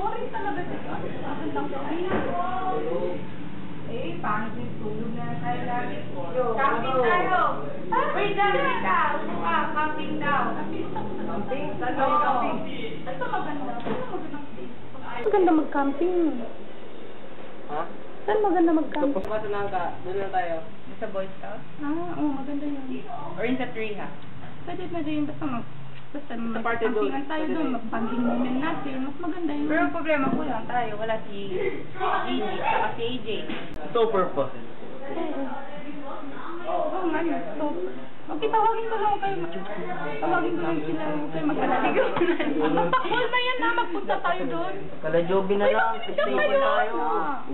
Boring talaga dito. Ang lang Eh, pangit yung tulog na tayo lagi. Camping tayo. Wait, dali ka. Upo ka. Camping daw. Camping? Saan tayo camping? Ito maganda. Place. Maganda mag-camping. Ha? Saan maganda mag-camping? Tapos masunan ka, doon lang tayo. Sa Boy Scout? Ah, oo, maganda yun. Or in sa tree, ha? Pwede, pwede yun. Basta mag... Basta mag-campingan tayo doon. moment natin. Mas maganda yun. Pero ang problema ko lang tayo. Wala si Gigi, saka si AJ. Stopper pa. Oo nga. So, okay, tawagin ko lang kayo. Tawagin ko lang sila. Kayo magkalaligaw na. Magtakol na yan na. Magpunta tayo doon. Kala Joby na lang, stay pa tayo.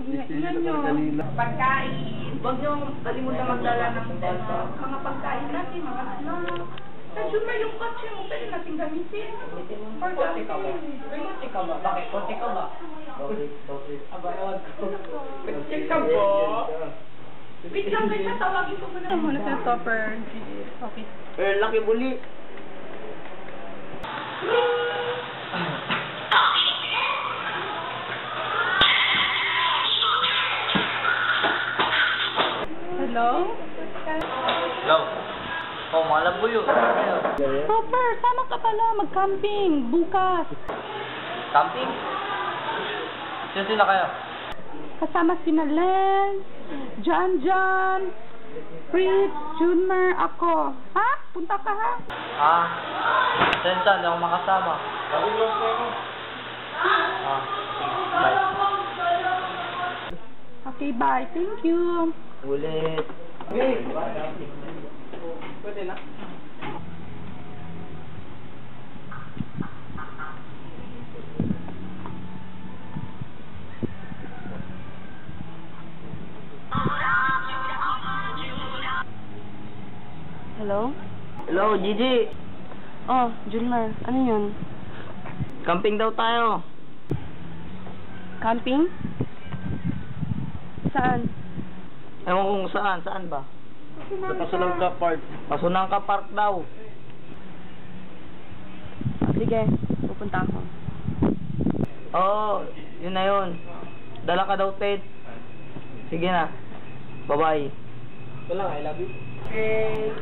Ingnan nyo. Pagkain. Huwag niyong kalimutan magdala ng mga pagkain natin, mga snack. Medyo may yung kotse mo. Pwede natin gamitin. Or kote ka ba? Kote ka ba? Bakit kote ka ba? Aba, ewan ko. Kote ka ba? Wait lang, wait lang. Tawagin ko muna. Ano muna sa stopper. Okay. Eh, laki buli. Hello? Hello. Oh, mga labuyo. Stopper, sama ka pala. Mag-camping. Bukas. Camping? Sino sila kayo? Kasama si Len, John John, Fritz, Junmer, ako. Ha? Punta ka ha? Ah, saan saan? Hindi ako makasama. Ah, bye. Okay, bye. Thank you. Ulit. Pwede na. Hello? Hello, Gigi. Oh, Junmer. Ano yun? Camping daw tayo. Camping? Saan? Ewan kung saan. Saan ba? Sa Pasunangka Park. Pasunangka Park daw. Sige, pupunta ako. Oo, yun na yun. Dala ka daw, Ted. Sige na. Bye-bye. Wala, I love you. Okay.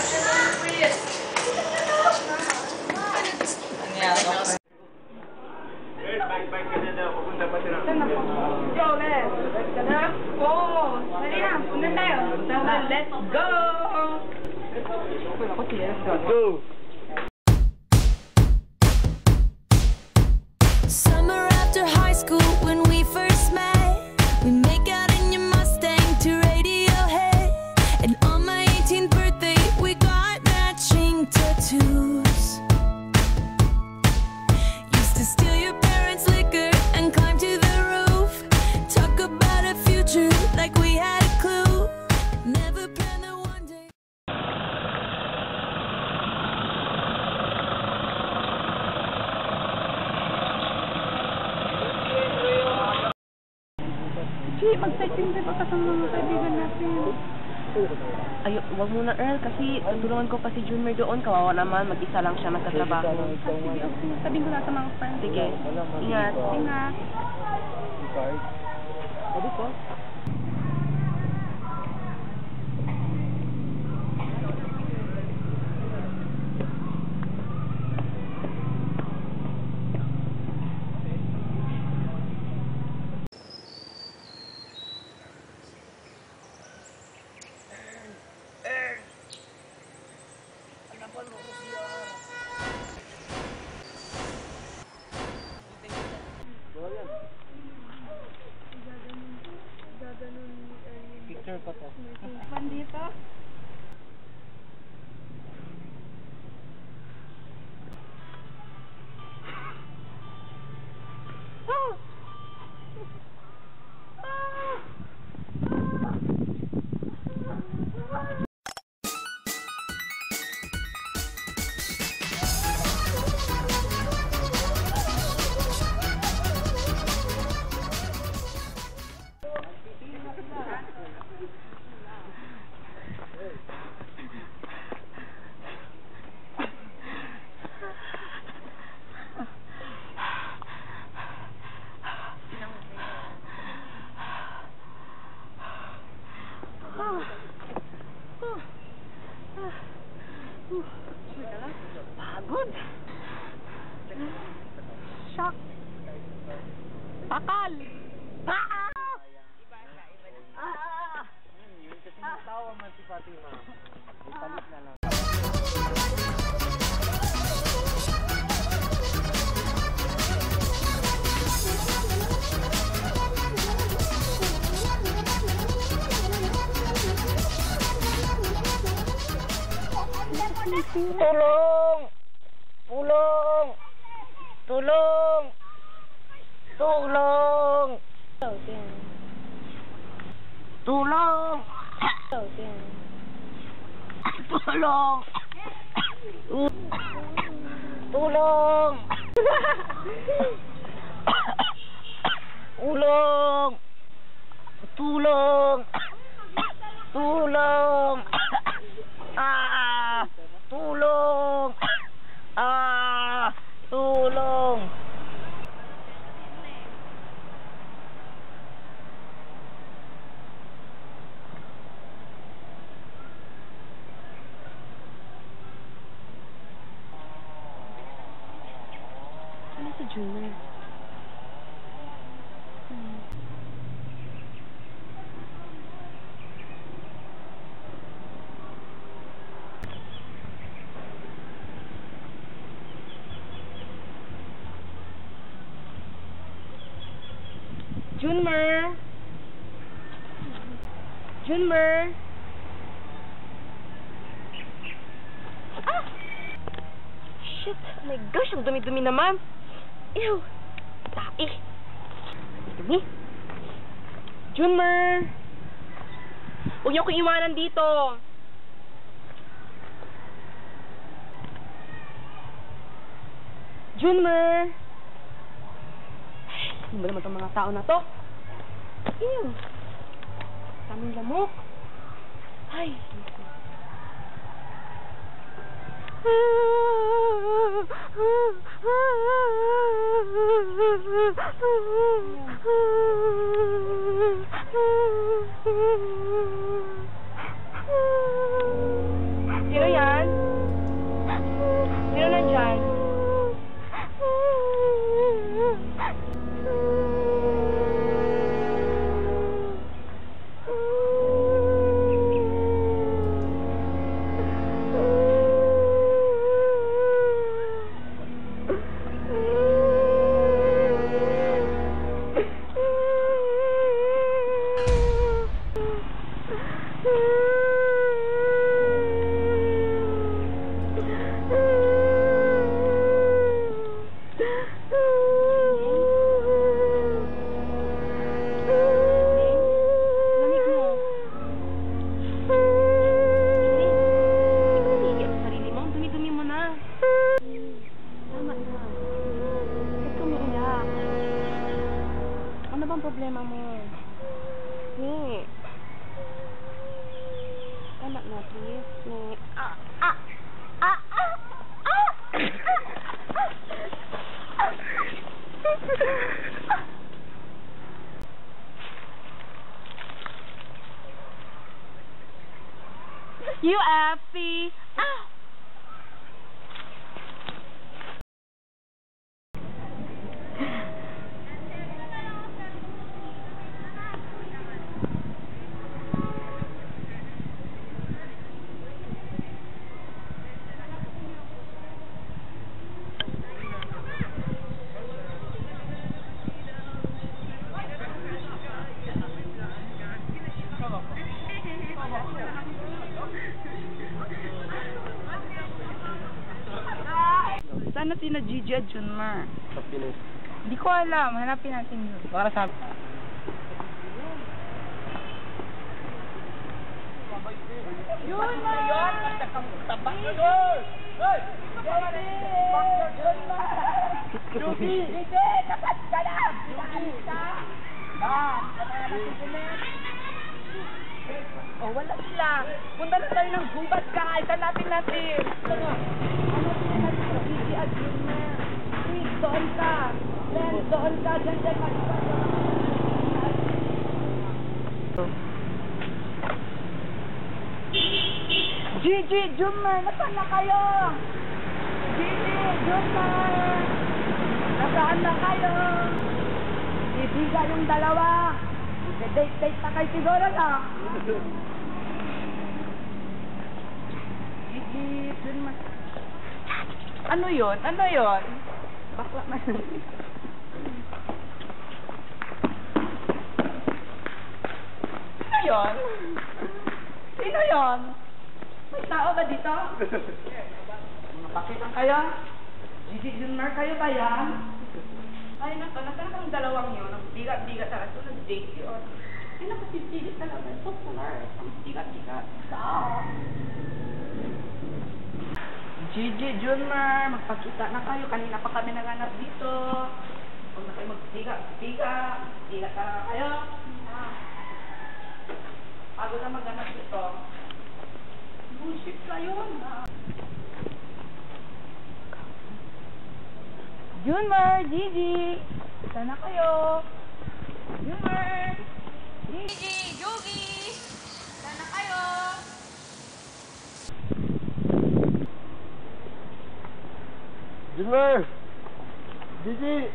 Ano kasi tutulungan ko pa si Junior doon. Kawawa naman, mag-isa lang siya nagtatrabaho. Ah, sige, okay. Sabihin ko na sa mga friends. Sige, ingat. Ingat. shock. Bandito. Ah! Ah! Yun kasi natawa man si Fatima. Ipalit na lang. Tulong! Tulong! Tulong! Tulong! Tulong! Tulong! Tulong! long Junmer! Ah! Shit! Oh my gosh, ang dumi-dumi naman. Ew! Tae! Dumi! Junmer! Huwag niyo akong iwanan dito! Junmer! Ano ba naman itong mga tao na to? Ew! 咱们怎么？嗨！problema, amor? Sim. Ama, não, please. Ah, ah. You happy? Judge yun, Mar. Sa Hindi ko alam. Hanapin natin yun. Para sa... Yun, Mar! Yun, magtakang Yun! Yun! Yun, Mar! Yuki! Hindi! Kapat ka na! Yuki! Dan! Oh, wala sila. Punta na tayo ng gubat ka. Isa natin natin. Ano? Ano? Ano? Ano? Ano? Ano? Doon ka. Len, doon ka. Diyan, diyan. Gigi, Junmar, nasaan na kayo? Gigi, Junmar! Nasaan Saan na kayo? Ibiga yung dalawa. Date-date na kayo siguro na. Gigi, mas... Ano yon? Ano yon? Bakla na. Sino yon? Sino yon? May tao ba dito? Mapakitang kayo? Gigi Junmar kayo ba yan? Ay, naku, nasaan ang dalawang yun? Ang bigat-bigat talaga. Ito, nag-date yun. Ay, si Gigi talaga. So polar. Ang bigat-bigat. Stop. Gigi Junmar, magpakita na kayo. Kanina pa kami naganap dito. Huwag na kayo magbiga-biga. Biga talaga kayo. Ah. Pagod na maghanap dito. Bullshit kayo. Ah. Junmer, Gigi, sana kayo. Junmer, Gigi, Yugi, Junmer! Gigi!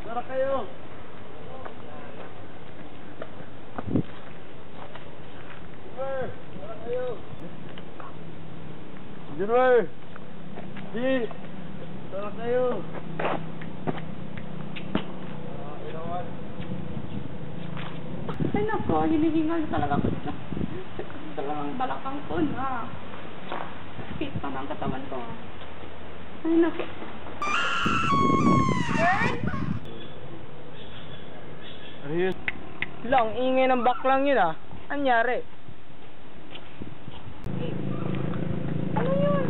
Tara kayo! Junmer! Tara kayo! Junmer! Gigi! Tara kayo! Ay nako, hinihingal talaga ko siya. Talagang balakang ko na. Fit pa ng katawan ko. Ay nako. Ano yun? Lang, ingay ng baklang yun ah. Anyari? Ano yun?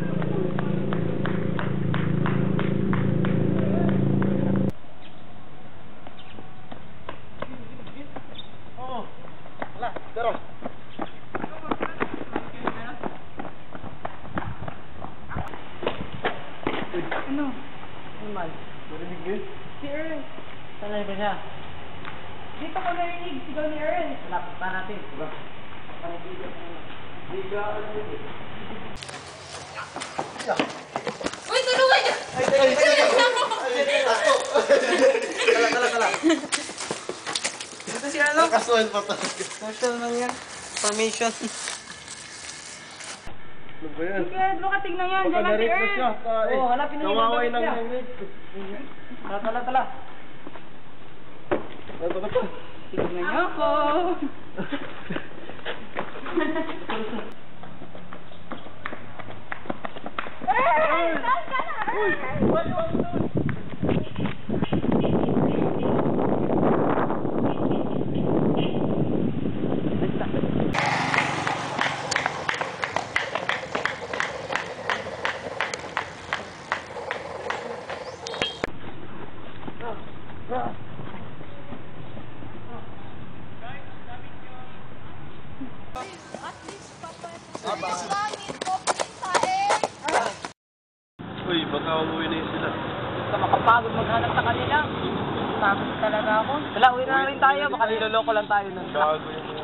Oo. Wala, tara. Ano? Ano man? Narinig mo yun? Si Earl. Sanay ba siya? Dito ko narinig sigaw ni Earl. Hanap pa natin. Diba? Biga, ano yun eh? Uy, tulungan niyo! Kala, kala, kala. Ito si ano? Kasuhan pa talaga. Social man yan. Formation. Ano ba yan? Sige, doon ka tingnan yan. Diyan lang si Earl. Oo, hanapin na niya, Nawaway ng siya. language. Tala, tala, tala. Ano ba ito? Tingnan niyo ako. Earl! Saan ka na, Earl? Uy, baka umuwi na yun sila. Basta makapagod maghanap sa kanila. Pagod talaga ako. Wala, uwi na rin tayo. Baka niloloko lang tayo nun. Gago yun.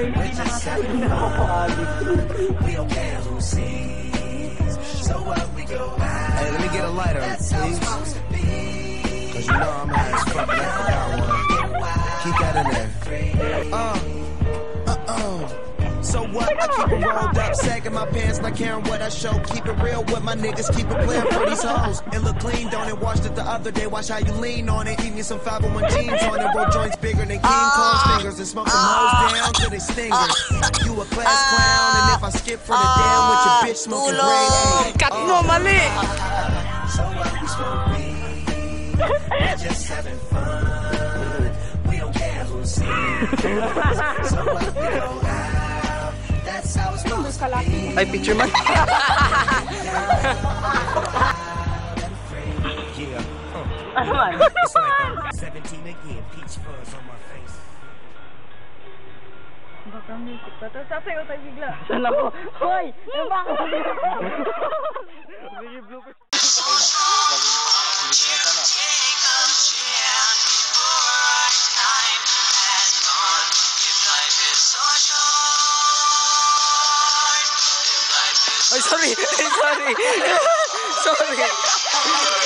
Sorry, we're just having fun. We don't care who sees. So what we go out. Hey, let me get a lighter, please. Cause you know I'm a ass fuck, I forgot one. Keep that in there. Uh. So what? I keep it rolled up, sagging my pants, not caring what I show. Keep it real with my niggas, keep it playing for these hoes. It look clean, don't it? Washed it the other day, watch how you lean on it. Eat me some 501 jeans on it, roll joints bigger than King Kong's fingers. And smoke them hoes down to they stingers. You a class clown, and if I skip for the damn with your bitch smoking ah, gray. Cut mo, mali! So what we smoke weed, just having fun. We don't care who sees. so what we go out, Ay, picture man. Ano man? it's like I'm 17 again, peach fuzz on my face. Background music pa. Tapos sasayaw tayo bigla. Saan ako? Hoy! Ano ba ako? Sorry! sorry!